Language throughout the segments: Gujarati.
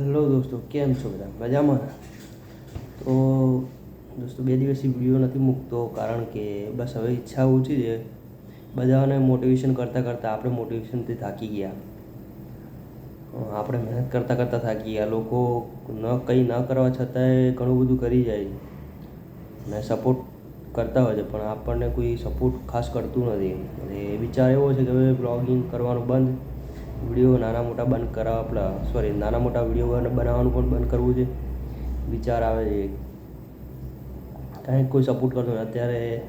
હેલો દોસ્તો, કેમ છો બધા? મજામાં? તો દોસ્તો, બે દિવસથી વીડિયો નથી મૂકતો કારણ કે બસ હવે ઈચ્છા ઓછી છે. બધાને મોટિવેશન કરતાં કરતાં આપણે મોટિવેશનથી થાકી ગયા. આપણે મહેનત કરતાં કરતાં થાકી ગયા. લોકો ન, કંઈ ન કરવા છતાંય ઘણું બધું કરી જાય ને સપોર્ટ કરતા હોય છે, પણ આપણને કોઈ સપોર્ટ ખાસ કરતું નથી. અને વિચાર એવો છે કે હવે બ્લોગિંગ કરવાનું બંધ વીડિયો નાના મોટા બંધ કરાવવા આપણા સોરી નાના મોટા વીડિયો બનાવવાનું પણ બંધ કરવું છે. વિચાર આવે છે. કાંઈ કોઈ સપોર્ટ કરતો નથી. અત્યારે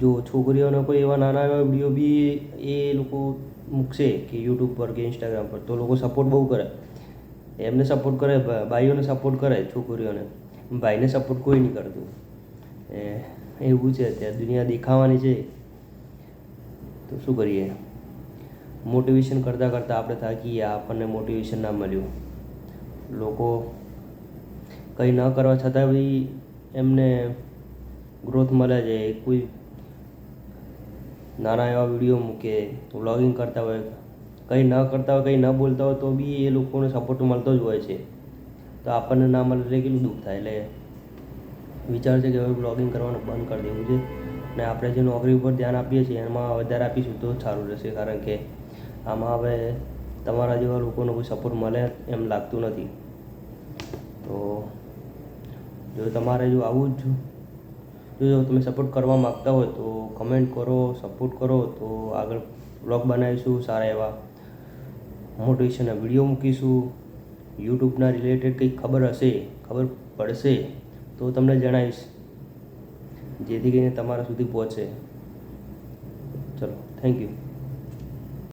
જો છોકરીઓને કોઈ એવા નાના એવા વીડિયો બી એ લોકો મૂકશે કે યુટ્યુબ પર કે ઇન્સ્ટાગ્રામ પર, તો લોકો સપોર્ટ બહુ કરે. એમને સપોર્ટ કરે ભાઈઓને સપોર્ટ કરે છોકરીઓને. ભાઈને સપોર્ટ કોઈ નહીં કરતું. એવું છે અત્યારે. દુનિયા દેખાવાની છે. તો શું કરીએ? મોટિવેશન કરતાં કરતાં આપણે થાકી ગયા, આપણને મોટિવેશન ના મળ્યું. લોકો કંઈ ન કરવા છતાં બી એમને ગ્રોથ મળે છે. કોઈ નાના એવા વીડિયો મૂકે વ્લોગિંગ કરતા હોય, કંઈ ન કરતા હોય, કંઈ ન બોલતા હોય, તો બી એ લોકોને સપોર્ટ મળતો જ હોય છે. તો આપણને ના મળે એટલે કેટલું દુઃખ થાય? એટલે વિચાર છે કે હવે બ્લોગિંગ કરવાનું બંધ કરી દેવું છે. અને આપણે જે નોકરી ઉપર ધ્યાન આપીએ છીએ, એમાં વધારે આપીશું તો સારું રહેશે. કારણ કે આમાં હવે તમારા જેવા લોકોનો કોઈ સપોર્ટ મળે એમ લાગતું નથી. તો જો તમારે જો આવું જ જો તમે સપોર્ટ કરવા માગતા હોય તો કમેન્ટ કરો સપોર્ટ કરો તો આગળ બ્લોગ બનાવીશું સારા એવા મોટિવેશનના વીડિયો મૂકીશું. યુટ્યુબના રિલેટેડ કંઈક ખબર હશે, ખબર પડશે તો તમને જણાવીશ. જેથી કરીને તમારા સુધી પહોંચે. ચલો થેન્ક યુ